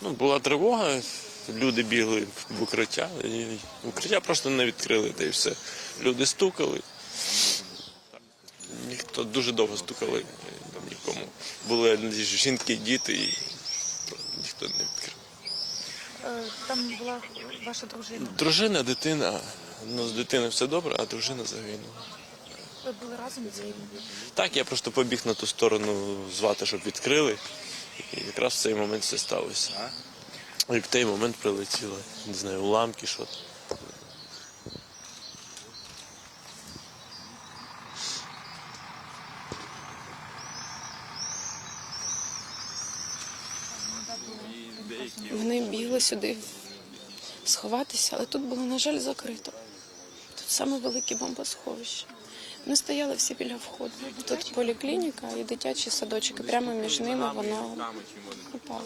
Ну, була тривога, люди бігли в укриття, і укриття просто не відкрили, та й все. Люди стукали. Ніхто дуже довго стукали, там нікому. Були жінки, діти, і ніхто не відкрив. Е, Там була ваша дружина. Дружина, дитина, ну з дитиною все добре, а дружина загинула. Ви були разом з ним? Так, я просто побіг на ту сторону звати, щоб відкрили. І якраз в цей момент все сталося. І в той момент прилетіло, не знаю, уламки, що. Вони бігли сюди сховатися, але тут було, на жаль, закрито. Тут саме велике бомбосховище. Вони стояли всі біля входу. Тут поліклініка і дитячий садочок, і прямо між ними воно упало.